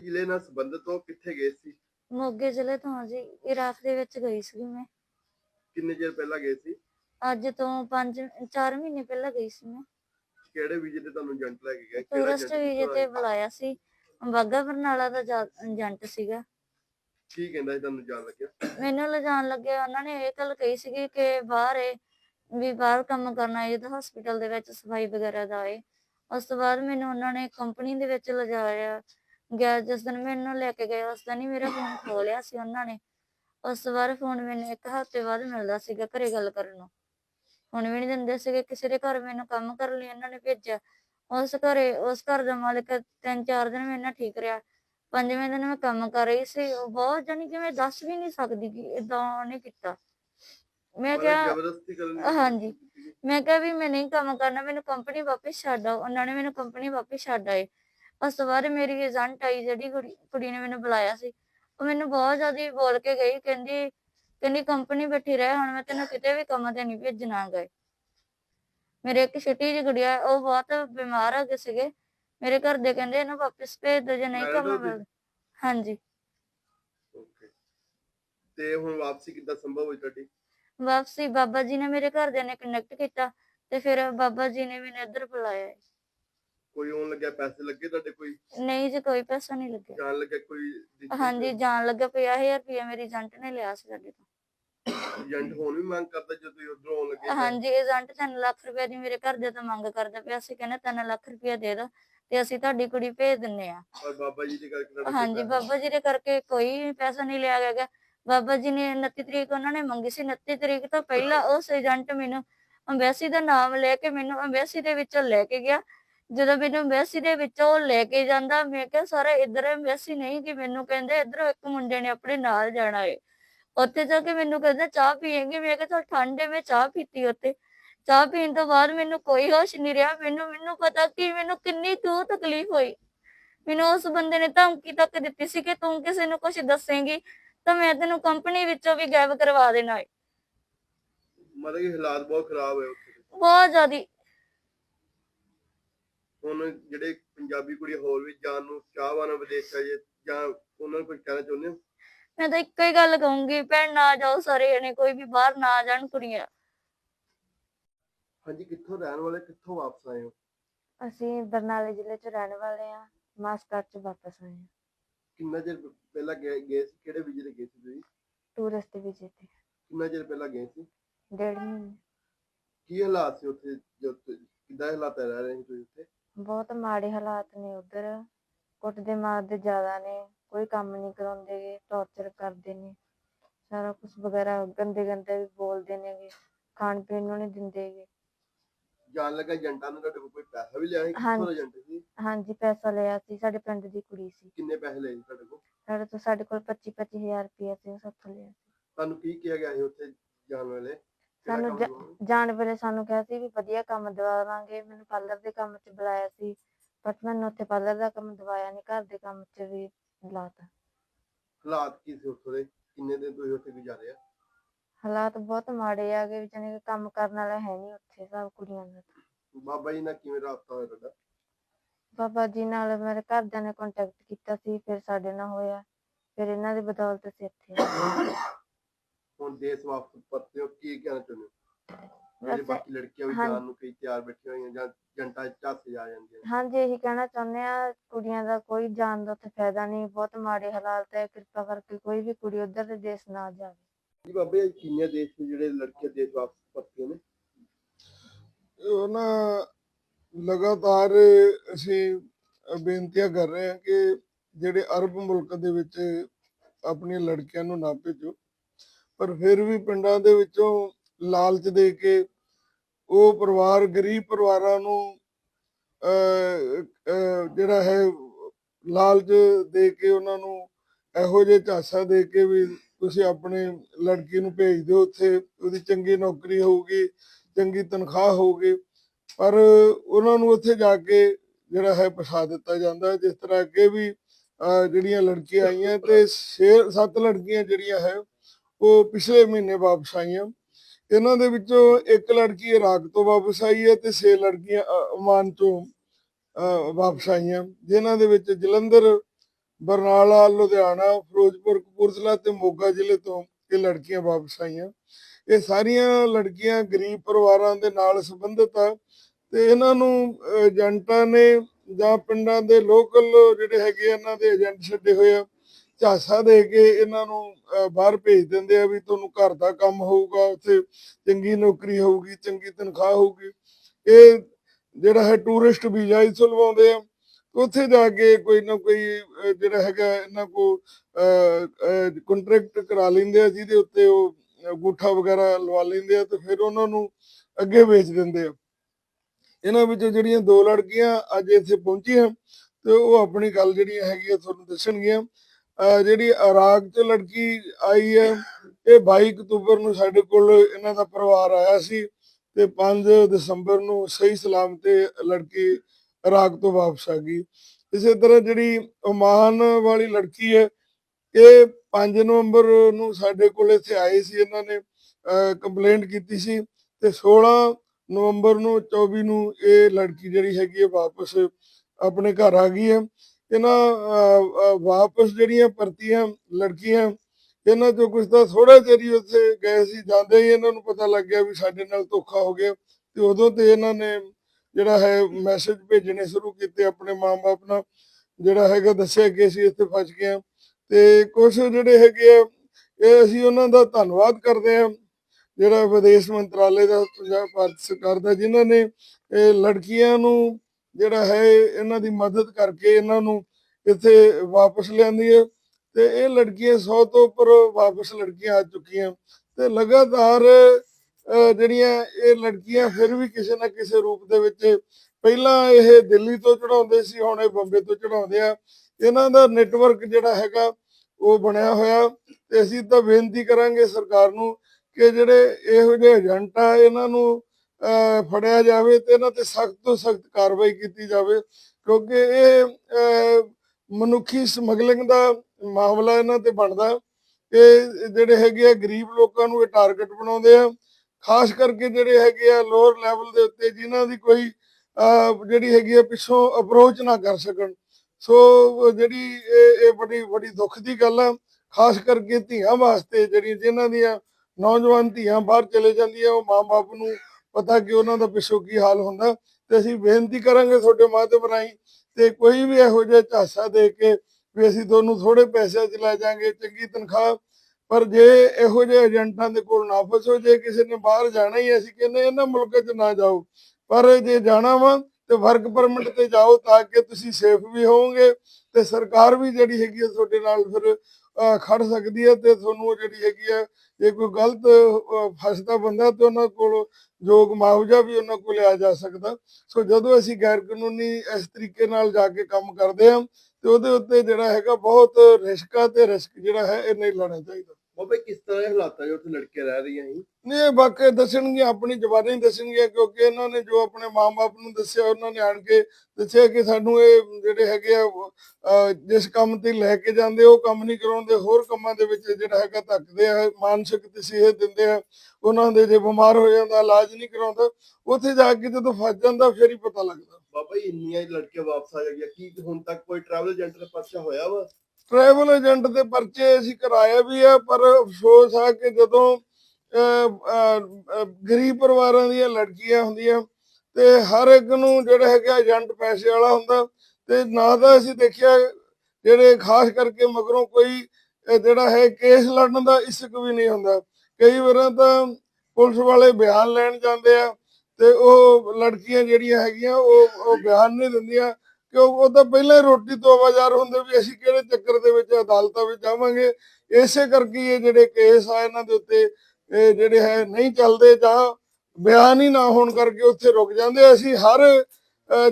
ਜ਼ਿਲ੍ਹੇ ਨਾਲ ਸੰਬੰਧਿਤ ਹੋ ਕਿੱਥੇ ਗਏ ਸੀ? ਮੋਗੇ ਜ਼ਿਲ੍ਹੇ ਤੋਂ ਹਾਂ ਜੀ ਇਰਾਕ ਦੇ ਵਿੱਚ ਗਈ ਸੀ ਮੈਂ। ਕਿੰਨੇ ਚਿਰ ਪਹਿਲਾਂ ਗਏ ਸੀ? ਅੱਜ ਤੋਂ 5 4 ਮਹੀਨੇ ਪਹਿਲਾਂ ਗਈ ਸੀ ਮੈਂ। ਕਿਹੜੇ ਵੀਜ਼ੇ ਤੇ ਤੁਹਾਨੂੰ ਏਜੰਟ ਲੈ ਕੇ ਗਿਆ ਟੂਰਿਸਟ ਵੀਜ਼ੇ ਤੇ ਬੁਲਾਇਆ ਸੀ। ਬਾਗਾ ਬਰਨਾਲਾ ਦਾ ਏਜੰਟ ਸੀਗਾ। ਕੀ ਕਹਿੰਦਾ ਸੀ ਤੁਹਾਨੂੰ ਜਾਣ ਲੱਗਿਆ? ਮੈਨੂੰ ਲਿਜਾਣ ਲੱਗੇ ਉਹਨਾਂ ਨੇ ਇਹ ਗੱਲ ਕਹੀ ਸੀਗੀ ਕਿ ਬਾਹਰ ਏ ਵੀ ਬਾਹਰ ਕੰਮ ਕਰਨਾ ਏ ਜਿਹਦਾ ਹਸਪੀਟਲ ਦੇ ਵਿੱਚ ਸਫ਼ਾਈ ਵਗੈਰਾ ਦਾ ਏ ਉਸ ਤੋਂ ਬਾਅਦ ਮੈਨੂੰ ਉਹਨਾਂ ਨੇ ਕੰਪਨੀ ਦੇ ਵਿੱਚ ਲਿਜਾਇਆ। ਗਿਆ ਜਿਸ ਦਿਨ ਮੈਨੂੰ ਲੈ ਕੇ ਗਏ ਉਸ ਦਿਨ ਹੀ ਮੇਰਾ ਫੋਨ ਖੋਹ ਲਿਆ ਸੀ ਉਹਨਾਂ ਨੇ। ਉਸ ਬਾਅਦ ਫੋਨ ਮੈਨੂੰ ਇੱਕ ਹਫ਼ਤੇ ਬਾਅਦ ਮਿਲਦਾ ਸੀਗਾ ਘਰੇ ਗੱਲ ਕਰਨ ਨੂੰ। ਹੁਣ ਵੀ ਨਹੀਂ ਦਿੰਦੇ ਸੀਗੇ ਕਿਸੇ ਦੇ ਘਰ ਮੈਨੂੰ ਕੰਮ ਕਰਨ ਲਈ ਇਹਨਾਂ ਨੇ ਭੇਜਿਆ। ਉਸ ਘਰੇ ਉਸ ਘਰ ਦਾ ਮਾਲਕ ਤਿੰਨ ਚਾਰ ਦਿਨ ਮੇਰੇ ਨਾਲ ਠੀਕ ਰਿਹਾ। ਪੰਜਵੇਂ ਦਿਨ ਮੈਂ ਕੰਮ ਕਰ ਰਹੀ ਸੀ ਉਹ ਬਹੁਤ ਜਾਨੀ ਕਿ ਮੈਂ ਦੱਸ ਵੀ ਨਹੀਂ ਸਕਦੀ ਕਿ ਇਦਾਂ ਉਹਨੇ ਕੀਤਾ। ਮੈਂ ਕਿਹਾ ਹਾਂਜੀ। ਮੈਂ ਕਿਹਾ ਵੀ ਮੈਂ ਨਹੀਂ ਕੰਮ ਕਰਨਾ ਮੈਨੂੰ ਕੰਪਨੀ ਵਾਪਸ ਛੱਡ ਆਓ। ਉਹਨਾਂ ਨੇ ਮੈਨੂੰ ਕੰਪਨੀ ਵਾਪਸ ਛੱਡ ਆਏ। ਉਸ ਤੋਂ ਬਾਅਦ ਮੇਰੀ ਏਜੰਟ ਆਈ ਜਿਹੜੀ ਕੁੜੀ ਕੁੜੀ ਨੇ ਮੈਨੂੰ ਬੁਲਾਇਆ ਸੀ ਉਹ ਮੈਨੂੰ ਬਹੁਤ ਜ਼ਿਆਦਾ ਬੋਲ ਕੇ ਗਈ ਕਹਿੰਦੀ ਕਹਿੰਦੀ ਕੰਪਨੀ ਬੈਠੀ ਰਹਿ ਹੁਣ ਮੈਂ ਤੈਨੂੰ ਕਿਤੇ ਵੀ ਕੰਮ ਤੇ ਨਹੀਂ ਭੇਜਣਾ ਗਏ ਮੇਰੇ ਇੱਕ ਛੋਟੀ ਜਿਹੀ ਗੁੜੀਆ ਉਹ ਬਹੁਤ ਬਿਮਾਰ ਹੋ ਗਏ ਸੀਗੇ ਮੇਰੇ ਘਰ ਦੇ ਕਹਿੰਦੇ ਇਹਨੂੰ ਵਾਪਸ ਭੇਜ ਦਿਓ ਜੇ ਨਹੀਂ ਕੰਮ? ਮਿਲਦਾ ਹਾਂਜੀ. ਤੇ ਹੁਣ ਵਾਪਸੀ ਕਿੱਦਾਂ ਸੰਭਵ ਹੋਈ ਤੁਹਾਡੀ ਵਾਪਸੀ ਬਾਬਾ ਜੀ ਨੇ ਮੇਰੇ ਘਰਦਿਆਂ ਨੇ ਕਨੈਕਟ ਕੀਤਾ ਤੇ ਫਿਰ ਬਾਬਾ ਜੀ ਨੇ ਮੈਨੂੰ ਇੱਧਰ ਬੁਲਾਇਆ। ਕੋਈ ਆਉਣ ਲੱਗਿਆ ਪੈਸੇ ਲੱਗੇ ਤੁਹਾਡੇ ਕੋਈ? ਨਹੀਂ ਜੀ ਕੋਈ ਪੈਸਾ ਨਹੀਂ ਲੱਗਿਆ। ਜਾਣ ਲੱਗਿਆ ਕੋਈ ਹਾਂਜੀ ਜਾਣ ਲੱਗਾ 50000 ਰੁਪਇਆ ਮੇਰੀ ਏਜੰਟ ਨੇ ਲਿਆ ਸੀ ਸਾਡੇ ਤੋਂ। ਏਜੰਟ ਹੁਣ ਵੀ ਮੰਗ ਕਰਦਾ ਜਦੋਂ ਤੁਸੀਂ ਉਧਰੋਂ ਆਉਣ ਲੱਗੇ ਤਾਂ? ਹਾਂਜੀ ਏਜੰਟ 3 ਲੱਖ ਰੁਪਏ ਦੀ ਮੇਰੇ ਘਰਦਿਆਂ ਤੋਂ ਮੰਗ ਕਰਦਾ ਪਿਆ। ਸੀ ਕਹਿੰਦਾ 3 ਲੱਖ ਰੁਪਇਆ ਦੇ ਦੋ ਤੇ ਅਸੀਂ ਤੁਹਾਡੀ ਕੁੜੀ ਭੇਜ ਦਿੰਨੇ ਆ ਔਰ ਬਾਬਾ ਜੀ ਦੀ ਕਰਕੇ ਤੁਹਾਡਾ ਹਾਂਜੀ ਬਾਬਾ ਜੀ ਦੇ ਕਰਕੇ ਕੋਈ ਪੈਸਾ ਨਹੀਂ ਲਿਆ ਗਿਆ ਗਾ। ਬਾਬਾ ਜੀ ਨੇ 29 ਤਰੀਕ ਉਹਨਾਂ ਨੇ ਮੰਗੀ ਸੀ। 29 ਤਰੀਕ ਤੋਂ ਪਹਿਲਾਂ ਉਸ ਏਜੰਟ ਮੈਨੂੰ ਅੰਬੈਸੀ ਦਾ ਨਾਮ ਲੈ ਕੇ ਮੈਨੂੰ ਅੰਬੈਸੀ ਦੇ ਵਿੱਚੋਂ ਲੈ ਕੇ ਗਿਆ। ਜਦੋਂ ਮੈਨੂੰ ਅੰਬੈਸੀ ਦੇ ਵਿੱਚੋਂ ਲੈ ਕੇ ਜਾਂਦਾ ਮੈਂ ਕਿਹਾ ਸਾਰਾ ਇੱਧਰ ਅੰਬੈਸੀ ਨਹੀਂ ਕਿ ਮੈਨੂੰ ਕਹਿੰਦੇ ਇੱਧਰੋਂ ਇੱਕ ਮੁੰਡੇ ਨੇ ਆਪਣੇ ਨਾਲ ਜਾਣਾ ਏ। ਉੱਥੇ ਜਾ ਕੇ ਮੈਨੂੰ ਕਹਿੰਦਾ ਚਾਹ ਪੀਏਂਗੇ? ਮੈਂ ਕਿਹਾ ਚਲ ਠੰਡੇ ਮੈਂ ਚਾਹ ਪੀਤੀ ਉੱਥੇ। ਚਾਹ ਪੀਣ ਤੋਂ ਬਾਅਦ ਮੈਨੂੰ ਕੋਈ ਹੋਸ਼ ਨਹੀਂ ਰਿਹਾ। ਮੈਨੂੰ ਮੈਨੂੰ ਪਤਾ ਕਿ ਮੈਨੂੰ ਕਿੰਨੀ ਕੁ ਤਕਲੀਫ ਹੋਈ। ਮੈਨੂੰ ਉਸ ਬੰਦੇ ਨੇ ਧਮਕੀ ਤੱਕ ਦਿੱਤੀ ਸੀ ਕਿ ਤੂੰ ਕਿਸੇ ਨੂੰ ਕੁਝ ਦੱਸੇਂਗੀ ਤਾਂ ਮੈਂ ਤੈਨੂੰ ਕੰਪਨੀ ਵਿੱਚੋਂ ਵੀ ਗਾਇਬ ਕਰਵਾ ਦੇਣਾ ਏ। ਮਤਲਬ ਕਿ ਹਾਲਾਤ ਬਹੁਤ ਖਰਾਬ ਹੋਏ ਉੱਥੇ। ਬਹੁਤ ਜ਼ਿਆਦੀ। ਹੁਣ ਜਿਹੜੇ ਪੰਜਾਬੀ ਕੁੜੀ ਹੋਰ ਵੀ ਜਾਣ ਨੂੰ ਚਾਹਵਾਨ ਆ ਵਿਦੇਸ਼ਾਂ 'ਚ ਜਾਂ ਉਹਨਾਂ ਨੂੰ ਕੁਝ ਕਹਿਣਾ ਚਾਹੁੰਦੇ ਹੋ? ਮੈਂ ਤਾਂ ਇੱਕੋ ਹੀ ਗੱਲ ਕਹੂੰਗੀ ਭੈਣ ਨਾ ਜਾਓ ਸਾਰੇ ਜਣੇ ਕੋਈ ਵੀ ਬਾਹਰ ਨਾ ਜਾਣ ਕੁੜੀਆਂ। ਹਾਂਜੀ ਕਿੱਥੋਂ ਰਹਿਣ ਵਾਲੇ ਕਿੱਥੋਂ ਵਾਪਸ ਆਏ ਹੋ? ਅਸੀਂ ਬਰਨਾਲੇ ਜ਼ਿਲ੍ਹੇ 'ਚ ਰਹਿਣ ਵਾਲੇ ਆ ਮਾਸਕਟ 'ਚ ਵਾਪਸ ਆਏ ਆ ਕਿੰਨਾ ਚਿਰ ਪਹਿਲਾਂ ਗਏ ਗਏ ਸੀ? ਕਿਹੜੇ ਵੀਜ਼ੇ ਤੇ ਗਏ ਸੀ ਤੁਸੀਂ? ਟੂਰਿਸਟ ਵੀਜ਼ੇ ਤੇ। ਕਿੰਨਾ ਚਿਰ ਪਹਿਲਾਂ ਗਏ ਸੀ? ਡੇਢ ਮਹੀਨੇ। ਕੀ ਹਾਲਾਤ ਸੀ ਉੱਥੇ ਜੋ ਤੁ- ਕਿੱਦਾਂ ਹਾਲਾਤ ਰਹਿ ਰਹੇ ਸੀ ਤੁਸੀਂ ਉੱਥੇ? ਬਹੁਤ ਮਾੜੇ ਹਾਲਾਤ ਨੇ ਉਧਰ। ਕੁੱਟਦੇ ਮਾਰਦੇ ਜ਼ਿਆਦਾ ਨੇ ਕੋਈ ਕੰਮ ਨਹੀਂ ਕਰਾਉਂਦੇਗੇ ਟੌਰਚਰ ਕਰਦੇ ਨੇ। ਸਾਰਾ ਕੁਝ ਵਗੈਰਾ ਗੰਦੇ ਗੰਦੇ ਬੋਲਦੇ ਨੇਗੇ ਖਾਣ ਪੀਣ ਨੂੰ ਨਹੀਂ ਦਿੰਦੇਗੇ ਜਾਣ ਲੱਗਾ ਏਜੰਟਾਂ ਨੇ ਤੁਹਾਡੇ ਕੋਲ ਕੋਈ ਪੈਸਾ ਵੀ ਲਿਆ ਸੀ? ਕਿੱਥੋਂ ਦਾ ਏਜੰਟ ਸੀ? ਹਾਂਜੀ ਪੈਸਾ ਲਿਆ ਸੀ ਸਾਡੇ ਪਿੰਡ ਦੀ ਕੁੜੀ ਸੀ। ਕਿੰਨੇ ਪੈਸੇ ਲਏ ਸੀ ਤੁਹਾਡੇ ਕੋਲ? ਸਾਡੇ ਤੋਂ ਸਾਡੇ ਕੋਲ 25 25000 ਰੁਪਇਆ ਸੀ ਉਹ ਸਾਥੋਂ ਲਿਆ ਸੀ। ਤੁਹਾਨੂੰ ਕੀ ਕਿਹਾ ਗਿਆ ਸੀ ਉੱਥੇ ਜਾਣ ਵੇਲੇ? ਸਾਨੂੰ ਜਾ-? ਜਾਣ ਵੇਲੇ ਸਾਨੂੰ ਕਿਹਾ ਸੀ ਵੀ ਵਧੀਆ ਕੰਮ ਦਵਾਵਾਂਗੇ ਮੈਨੂੰ ਪਾਰਲਰ ਦੇ ਕੰਮ 'ਚ ਬੁਲਾਇਆ ਸੀ ਬਟ ਮੈਨੂੰ ਉੱਥੇ ਪਾਰਲਰ ਦਾ ਕੰਮ ਦਵਾਇਆ ਨਹੀਂ ਘਰ ਦੇ ਕੰਮ 'ਚ ਵੀ ਲਾਤਾ। ਹਾਲਾਤ ਕੀ ਸੀ ਉੱਥੋਂ ਦੇ? ਕਿੰਨੇ ਦਿਨ ਤੁਸੀਂ ਉੱਥੇ ਗੁਜ਼ਾਰੇ ਆ? ਹਾਲਾਤ ਬਹੁਤ ਮਾੜੇ ਆ ਗਏ ਜਾਣੀ ਕਿ ਕੰਮ ਕਰਨ ਵਾਲਾ ਹੈ ਨਹੀਂ ਉੱਥੇ ਸਭ ਕੁੜੀਆਂ ਦਾ। ਬਾਬਾ ਜੀ ਨਾਲ ਕਿਵੇਂ ਰਾਬਤਾ ਹੋਇਆ ਤੁਹਾਡਾ? ਬਾਬਾ ਜੀ ਨਾਲ ਮੇਰੇ ਘਰਦਿਆਂ ਨੇ ਕੰਟੈਕਟ ਕੀਤਾ ਸੀ ਫਿਰ ਸਾਡੇ ਨਾਲ ਹੋਇਆ ਫਿਰ ਇਹਨਾਂ ਦੀ ਬਦੌਲਤ ਅਸੀਂ ਇੱਥੇ ਆਏ। ਹੁਣ ਦੇਸ਼ ਵਾਪਸ ਪਰਤੇ ਹੋ ਕੀ ਕਹਿਣਾ ਚਾਹੁੰਦੇ ਹੋ ਜਿਹੜੇ ਵੈਸੇ ਬਾਕੀ ਲੜਕੀਆਂ ਵੀ। ਜਾਣ ਨੂੰ ਕਈ ਤਿਆਰ ਬੈਠੀਆਂ ਹੋਈਆਂ ਜਾਂ ਜੰਟਾ ਝੱਸ ਜਾ ਜਾਂਦੀਆਂ ਨੇ। ਹਾਂਜੀ ਇਹੀ ਕਹਿਣਾ ਚਾਹੁੰਦੇ ਆ ਕੁੜੀਆਂ ਦਾ ਕੋਈ ਜਾਣ ਦਾ ਉੱਥੇ ਫਾਇਦਾ ਨਹੀਂ ਬਹੁਤ ਮਾੜੇ ਹਾਲਾਤ ਹੈ ਕਿਰਪਾ ਕਰਕੇ ਕੋਈ ਵੀ ਕੁੜੀ ਉਧਰ ਦੇ ਦੇਸ਼ ਨਾ ਜਾਵੇ ਜੀ ਬਾਬੇ ਇਹ ਕਿੰਨੇ ਦੇਸ਼ ਦੇ ਜਿਹੜੇ ਲੜਕੇ ਦੇਸ਼ ਵਾਪਸ ਪਰਤੀਆਂ ਨੇ ਉਹ ਨਾ ਲਗਾਤਾਰ ਅਸੀਂ ਬੇਨਤੀਆਂ ਕਰ ਰਹੇ ਹਾਂ ਕਿ ਜਿਹੜੇ ਅਰਬ ਮੁਲਕ ਦੇ ਵਿੱਚ ਆਪਣੀਆਂ ਲੜਕੀਆਂ ਨੂੰ ਨਾ ਭੇਜੋ ਪਰ ਫਿਰ ਵੀ ਪਿੰਡਾਂ ਦੇ ਵਿੱਚੋਂ ਲਾਲਚ ਦੇ ਕੇ ਉਹ ਪਰਿਵਾਰ ਗਰੀਬ ਪਰਿਵਾਰਾਂ ਨੂੰ ਅਹ, ਜਿਹੜਾ ਹੈ ਲਾਲਚ ਦੇ ਕੇ ਉਹਨਾਂ ਨੂੰ ਇਹੋ ਜਿਹੇ ਝਾਸਾ ਦੇ ਕੇ ਵੀ ਤੁਸੀਂ ਆਪਣੇ ਲੜਕੀ ਨੂੰ ਭੇਜ ਦਿਓ ਉੱਥੇ ਉਹਦੀ ਚੰਗੀ ਨੌਕਰੀ ਹੋਊਗੀ ਚੰਗੀ ਤਨਖਾਹ ਹੋਊਗੀ। ਪਰ ਉਹਨਾਂ ਨੂੰ ਉੱਥੇ ਜਾ ਕੇ ਜਿਹੜਾ ਹੈ ਪਛਾ ਦਿੱਤਾ ਜਾਂਦਾ ਜਿਸ ਤਰ੍ਹਾਂ ਅੱਗੇ ਵੀ ਅਹ, ਜਿਹੜੀਆਂ ਲੜਕੀਆਂ ਆਈਆਂ ਤੇ 6-7 ਲੜਕੀਆਂ ਜਿਹੜੀਆਂ ਹੈ ਉਹ ਪਿਛਲੇ ਮਹੀਨੇ ਵਾਪਸ ਆਈਆਂ। ਇਹਨਾਂ ਦੇ ਵਿੱਚੋਂ ਇੱਕ ਲੜਕੀ ਇਰਾਕ ਤੋਂ ਵਾਪਸ ਆਈ ਹੈ ਤੇ 6 ਲੜਕੀਆਂ ਅ, ਓਮਾਨ ਤੋਂ ਵਾਪਸ ਆਈਆਂ। ਜਿਨ੍ਹਾਂ ਦੇ ਵਿੱਚ ਜਲੰਧਰ ਬਰਨਾਲਾ ਲੁਧਿਆਣਾ ਫਿਰੋਜ਼ਪੁਰ ਕਪੂਰਥਲਾ ਤੇ ਮੋਗਾ ਜ਼ਿਲ੍ਹੇ ਤੋਂ ਇਹ ਲੜਕੀਆਂ ਵਾਪਸ ਆਈਆਂ। ਇਹ ਸਾਰੀਆਂ ਲੜਕੀਆਂ ਗਰੀਬ ਪਰਿਵਾਰਾਂ ਦੇ ਨਾਲ ਸੰਬੰਧਿਤ ਆ ਤੇ ਇਹਨਾਂ ਨੂੰ ਏਜੰਟਾਂ ਨੇ ਜਾਂ ਪਿੰਡਾਂ ਦੇ ਲੋਕਲ ਜਿਹੜੇ ਹੈਗੇ ਆ, ਇਹਨਾਂ ਦੇ ਏਜੰਟ ਛੱਡੇ ਹੋਏ ਆ। ਝਾਸਾ ਦੇ ਕੇ ਇਹਨਾਂ ਨੂੰ ਬਾਹਰ ਭੇਜ ਦਿੰਦੇ ਆ ਵੀ ਤੁਹਾਨੂੰ ਘਰ ਦਾ ਕੰਮ ਹੋਊਗਾ, ਉੱਥੇ ਚੰਗੀ ਨੌਕਰੀ ਹੋਊਗੀ, ਚੰਗੀ ਤਨਖਾਹ ਹੋਊਗੀ। ਇਹ ਜਿਹੜਾ ਹੈ ਟੂਰਿਸਟ ਵੀਜ਼ਾ ਹੀ ਲਵਾਉਂਦੇ ਆ। ਉੱਥੇ ਜਾ ਕੇ ਕੋਈ ਨਾ ਕੋਈ ਜਿਹੜਾ ਹੈਗਾ ਇਹਨਾਂ ਕੋ ਕੰਟਰੈਕਟ ਕਰਾ ਲੈਂਦੇ ਆ, ਜਿਹਦੇ ਉੱਤੇ ਉਹ ਗੂਠਾ ਵਗੈਰਾ ਲਵਾ ਲੈਂਦੇ ਆ ਤੇ ਫਿਰ ਉਹਨਾਂ ਨੂੰ ਅੱਗੇ ਵੇਚ ਦਿੰਦੇ ਆ। ਇਹਨਾਂ ਵਿੱਚੋਂ ਜਿਹੜੀਆਂ ਦੋ ਲੜਕੀਆਂ ਅੱਜ ਇੱਥੇ ਪਹੁੰਚੀਆਂ ਤੇ ਉਹ ਆਪਣੀ ਗੱਲ ਜਿਹੜੀਆਂ ਹੈਗੀਆਂ ਤੁਹਾਨੂੰ ਦੱਸਣਗੀਆਂ। ਜਿਹੜੀ ਇਰਾਕ ਤੋਂ ਲੜਕੀ ਆਈ ਹੈ, ਇਹ 22 ਅਕਤੂਬਰ ਨੂੰ ਸਾਡੇ ਕੋਲ ਇਹਨਾਂ ਦਾ ਪਰਿਵਾਰ ਆਇਆ ਸੀ ਤੇ 5 ਦਸੰਬਰ ਨੂੰ ਸਹੀ ਸਲਾਮ ਤੇ ਲੜਕੀ ਇਰਾਕ ਤੋਂ ਵਾਪਸ ਆ ਗਈ। ਇਸੇ ਤਰ੍ਹਾਂ ਜਿਹੜੀ ਓਮਾਨ ਵਾਲੀ ਲੜਕੀ ਹੈ, ਇਹ 5 ਨਵੰਬਰ ਨੂੰ ਸਾਡੇ ਕੋਲ ਇੱਥੇ ਆਏ ਸੀ, ਇਹਨਾਂ ਨੇ ਕੰਪਲੇਂਟ ਕੀਤੀ ਸੀ ਤੇ 16 ਨਵੰਬਰ ਨੂੰ 24 ਨੂੰ ਇਹ ਲੜਕੀ ਜਿਹੜੀ ਹੈਗੀ ਹੈ, ਵਾਪਸ ਆਪਣੇ ਘਰ ਆ ਗਈ ਹੈ। ਇਹਨਾਂ ਵਾਪਸ ਜਿਹੜੀਆਂ ਪਰਤੀਆਂ ਲੜਕੀਆਂ, ਇਹਨਾਂ ਚੋਂ ਕੁਝ ਤਾਂ ਥੋੜਾ ਚਿਰ ਹੀ ਉੱਥੇ ਗਏ ਸੀ, ਜਾਂਦੇ ਹੀ ਇਹਨਾਂ ਨੂੰ ਪਤਾ ਲੱਗ ਗਿਆ ਵੀ ਸਾਡੇ ਨਾਲ ਧੋਖਾ ਹੋ ਗਿਆ ਤੇ ਉਦੋਂ ਤੇ ਇਹਨਾਂ ਨੇ ਜਿਹੜਾ ਹੈ ਮੈਸੇਜ ਭੇਜਣੇ ਸ਼ੁਰੂ ਕੀਤੇ ਆਪਣੇ ਮਾਂ-ਬਾਪ ਨਾਲ, ਜਿਹੜਾ ਹੈਗਾ ਦੱਸਿਆ ਕਿ ਅਸੀਂ ਇੱਥੇ ਫਸ ਗਏ ਹਾਂ ਤੇ ਕੁਝ ਜਿਹੜੇ ਹੈਗੇ ਆ, ਇਹ ਅਸੀਂ ਉਹਨਾਂ ਦਾ ਧੰਨਵਾਦ ਕਰਦੇ ਹਾਂ, ਜਿਹੜਾ ਵਿਦੇਸ਼ ਮੰਤਰਾਲੇ ਦਾ ਪੰਜਾਬ ਭਾਰਤ ਸਰਕਾਰ ਦਾ, ਜਿਨ੍ਹਾਂ ਨੇ ਇਹ ਲੜਕੀਆਂ ਨੂੰ ਜਿਹੜਾ ਹੈ, ਇਹਨਾਂ ਦੀ ਮਦਦ ਕਰਕੇ ਇਹਨਾਂ ਨੂੰ ਇੱਥੇ ਵਾਪਸ ਲਿਆਂਦੀ ਹੈ ਤੇ ਇਹ ਲੜਕੀਆਂ 100 ਤੋਂ ਉੱਪਰ ਵਾਪਸ ਲੜਕੀਆਂ ਆ ਚੁੱਕੀਆਂ ਤੇ ਲਗਾਤਾਰ ਜਿਹੜੀਆਂ ਇਹ ਲੜਕੀਆਂ ਫਿਰ ਵੀ ਕਿਸੇ ਨਾ ਕਿਸੇ ਰੂਪ ਦੇ ਵਿੱਚ ਪਹਿਲਾਂ ਇਹ ਦਿੱਲੀ ਤੋਂ ਚੜਾਉਂਦੇ ਸੀ, ਹੁਣ ਇਹ ਬੰਬੇ ਤੋਂ ਚੜਾਉਂਦੇ ਆ। ਇਹਨਾਂ ਦਾ ਨੈਟਵਰਕ ਜਿਹੜਾ ਹੈਗਾ ਉਹ ਬਣਿਆ ਹੋਇਆ ਤੇ ਅਸੀਂ ਤਾਂ ਬੇਨਤੀ ਕਰਾਂਗੇ ਸਰਕਾਰ ਨੂੰ ਕਿ ਜਿਹੜੇ ਇਹੋ ਜਿਹੇ ਏਜੰਟ ਆ, ਇਹਨਾਂ ਨੂੰ ਫੜਿਆ ਜਾਵੇ ਤੇ ਇਹਨਾਂ ਤੇ ਸਖਤ ਤੋਂ ਸਖਤ ਕਾਰਵਾਈ ਕੀਤੀ ਜਾਵੇ, ਕਿਉਂਕਿ ਇਹ ਮਨੁੱਖੀ ਸਮਗਲਿੰਗ ਦਾ ਮਾਮਲਾ ਇਹਨਾਂ ਤੇ ਬਣਦਾ। ਇਹ ਜਿਹੜੇ ਹੈਗੇ ਆ ਗਰੀਬ ਲੋਕਾਂ ਨੂੰ ਇਹ ਟਾਰਗੇਟ ਬਣਾਉਂਦੇ ਆ। ਖਾਸ ਕਰਕੇ ਜਿਹੜੇ ਹੈਗੇ ਆ ਲੋਅਰ ਲੈਵਲ ਦੇ ਉੱਤੇ ਜਿਨ੍ਹਾਂ ਦੀ ਕੋਈ ਜਿਹੜੀ ਹੈਗੀ ਆ ਪਿੱਛੋਂ ਅਪਰੋਚ ਨਾ ਕਰ ਸਕਣ। ਸੋ ਜਿਹੜੀ ਇਹ ਇਹ ਬੜੀ ਬੜੀ ਦੁੱਖ ਦੀ ਗੱਲ ਆ। ਖਾਸ ਕਰਕੇ ਧੀਆਂ ਵਾਸਤੇ ਜਿਹੜੀ ਜਿਨ੍ਹਾਂ ਦੀਆਂ ਨੌਜਵਾਨ ਧੀਆਂ ਬਾਹਰ ਚਲੇ ਜਾਂਦੀਆਂ, ਉਹ ਮਾਂ-ਬਾਪ ਨੂੰ ਪਤਾ ਕਿ ਉਹਨਾਂ ਦਾ ਪਿੱਛੋਂ ਕੀ ਹਾਲ ਹੁੰਦਾ ਤੇ ਅਸੀਂ ਬੇਨਤੀ ਕਰਾਂਗੇ ਤੁਹਾਡੇ ਮਾਧਿਅਮ ਰਾਹੀਂ ਤੇ ਕੋਈ ਵੀ ਇਹੋ ਜਿਹਾ ਝਾਸਾ ਦੇ ਕੇ ਵੀ ਅਸੀਂ ਤੁਹਾਨੂੰ ਥੋੜੇ ਪੈਸੇ ਚ ਲੈ ਜਾਾਂਗੇ, ਚੰਗੀ ਤਨਖਾਹ। ਪਰ ਜੇ ਇਹੋ ਜਿਹੇ ਏਜੰਟਾਂ ਦੇ ਕੋਲ ਨਾ ਫਸੋ ਜੇ, ਕਿਸੇ ਨੇ ਬਾਹਰ ਜਾਣਾ ਹੀ ਅਸੀਂ ਕਹਿੰਦੇ ਇਹਨਾਂ ਮੁਲਕ 'ਚ ਨਾ ਜਾਓ। ਪਰ ਜੇ ਜਾਣਾ ਵਾ ਤੇ ਵਰਕ ਪਰਮਿਟ ਤੇ ਜਾਓ ਤਾਂ ਕਿ ਤੁਸੀਂ ਸੇਫ ਵੀ ਹੋਵੋਗੇ ਤੇ ਸਰਕਾਰ ਵੀ ਜਿਹੜੀ ਹੈਗੀ ਹੈ ਤੁਹਾਡੇ ਨਾਲ ਫਿਰ ਖੜ ਸਕਦੀ ਹੈ ਤੇ ਤੁਹਾਨੂੰ ਜਿਹੜੀ ਹੈਗੀ ਹੈ, ਜੇ ਕੋਈ ਗਲਤ ਫਸਦਾ ਬੰਦਾ ਤੇ ਉਹਨਾਂ ਕੋਲ ਯੋਗ ਮੁਆਵਜ਼ਾ ਵੀ ਉਹਨਾਂ ਕੋਲ ਲਿਆ ਜਾ ਸਕਦਾ। ਸੋ ਜਦੋਂ ਅਸੀਂ ਗੈਰ ਕਾਨੂੰਨੀ ਇਸ ਤਰੀਕੇ ਨਾਲ ਜਾ ਕੇ ਕੰਮ ਕਰਦੇ ਹਾਂ, ਤੇ ਉਹਦੇ ਉੱਤੇ ਜਿਹੜਾ ਹੈਗਾ ਬਹੁਤ ਰਿਸਕ ਆ ਤੇ ਰਿਸਕ ਜਿਹੜਾ ਹੈ, ਇਹ ਨਹੀਂ ਲੈਣਾ ਚਾਹੀਦਾ। ਬਾਬਾ ਜੀ, ਕਿਸ ਤਰ੍ਹਾਂ ਦੇ ਹਾਲਾਤਾਂ 'ਚ ਉੱਥੇ ਲੜਕੀਆਂ ਰਹਿ ਰਹੀਆਂ ਸੀ? ਨਹੀਂ ਵਾਕਿਆ ਦੱਸਣਗੇ ਆਪਣੀ ਜ਼ਬਾਨੀ ਦੱਸਣਗੇ ਕਿਉਂਕਿ ਇਹਨਾਂ ਨੇ ਜੋ ਆਪਣੇ ਮਾਂ-ਬਾਪ ਨੂੰ ਦੱਸਿਆ ਉਹਨਾਂ ਨੇ ਆਣ ਕੇ ਦੱਸਿਆ ਕਿ ਸਾਨੂੰ ਇਹ ਜਿਹੜੇ ਹੈਗੇ ਆ ਜਿਸ ਕੰਮ ਤੇ ਲੈ ਕੇ ਜਾਂਦੇ ਉਹ ਕੰਮ ਨਹੀਂ ਕਰਾਉਂਦੇ ਹੋਰ ਕੰਮਾਂ ਦੇ ਵਿੱਚ ਜਿਹੜਾ ਹੈਗਾ ਧੱਕਦੇ ਆ ਮਾਨਸਿਕ ਤਸੀਹਤ ਦਿੰਦੇ ਆ ਉਹਨਾਂ ਦੇ ਜੇ ਬਿਮਾਰ ਹੋ ਜਾਂਦਾ ਇਲਾਜ ਨਹੀਂ ਕਰਾਉਂਦਾ ਉੱਥੇ ਜਾ ਕੇ ਜਦੋਂ ਫਸ ਜਾਂਦਾ ਫਿਰ ਹੀ ਪਤਾ ਲੱਗਦਾ। ਬਾਬਾ ਜੀ ਇੰਨੀਆਂ ਹੀ ਲੜਕੀਆਂ ਵਾਪਸ ਆ ਜਾਈਆਂ ਕੀ ਹੁਣ ਤੱਕ ਕੋਈ ਟਰੈਵਲ ਏਜੰਟ ਦਾ ਪਰਚਾ ਹੋਇਆ ਵਾ? ਟਰੈਵਲ ਏਜੰਟ ਦੇ ਪਰਚੇ ਅਸੀਂ ਕਰਾਇਆ ਵੀ ਆ, ਪਰ ਅਫਸੋਸ ਆ ਕਿ ਜਦੋਂ ਗਰੀਬ ਪਰਿਵਾਰਾਂ ਦੀਆਂ ਲੜਕੀਆਂ ਹੁੰਦੀਆਂ ਤੇ ਹਰ ਇੱਕ ਨੂੰ ਜਿਹੜਾ ਹੈਗਾ ਏਜੰਟ ਪੈਸੇ ਵਾਲਾ ਹੁੰਦਾ ਤੇ ਨਾ ਤਾਂ ਅਸੀਂ ਦੇਖਿਆ ਜਿਹੜੇ ਖਾਸ ਕਰਕੇ ਮਗਰੋਂ ਕੋਈ ਜਿਹੜਾ ਹੈ ਕੇਸ ਲੜਨ ਦਾ ਇਸ਼ਕ ਵੀ ਨਹੀਂ ਹੁੰਦਾ। ਕਈ ਵਾਰਾਂ ਤਾਂ ਪੁਲਿਸ ਵਾਲੇ ਬਿਆਨ ਲੈਣ ਜਾਂਦੇ ਆ ਤੇ ਉਹ ਲੜਕੀਆਂ ਜਿਹੜੀਆਂ ਹੈਗੀਆਂ ਉਹ ਉਹ ਬਿਆਨ ਨਹੀਂ ਦਿੰਦੀਆਂ ਕਿ ਉਹ ਤਾਂ ਪਹਿਲਾਂ ਰੋਟੀ ਤੋਂ ਆਵਾਜ਼ਾਰ ਹੁੰਦੇ ਵੀ ਅਸੀਂ ਕਿਹੜੇ ਚੱਕਰ ਦੇ ਵਿੱਚ ਅਦਾਲਤਾਂ ਵਿੱਚ ਜਾਵਾਂਗੇ ਇਸੇ ਕਰਕੇ ਇਹ ਜਿਹੜੇ ਕੇਸ ਆ ਇਹਨਾਂ ਦੇ ਉੱਤੇ, ਇਹ ਜਿਹੜੇ ਹੈ ਨਹੀਂ ਚੱਲਦੇ ਜਾਂ ਬਿਆਨ ਹੀ ਨਾ ਹੋਣ ਕਰਕੇ ਉੱਥੇ ਰੁਕ ਜਾਂਦੇ। ਅਸੀਂ ਹਰ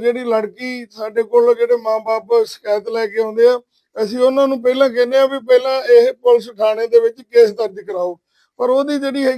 ਜਿਹੜੀ ਲੜਕੀ ਸਾਡੇ ਕੋਲ ਜਿਹੜੇ ਮਾਪੇ ਸ਼ਿਕਾਇਤ ਲੈ ਕੇ ਆਉਂਦੇ ਆ, ਅਸੀਂ ਉਹਨਾਂ ਨੂੰ ਪਹਿਲਾਂ ਕਹਿੰਦੇ ਆ ਵੀ ਪਹਿਲਾਂ ਇਹ ਪੁਲਿਸ ਥਾਣੇ ਦੇ ਵਿੱਚ ਕੇਸ ਦਰਜ ਕਰਾਓ। ਪਰ ਉਹਦੀ ਜਿਹੜੀ ਹੈਗੀ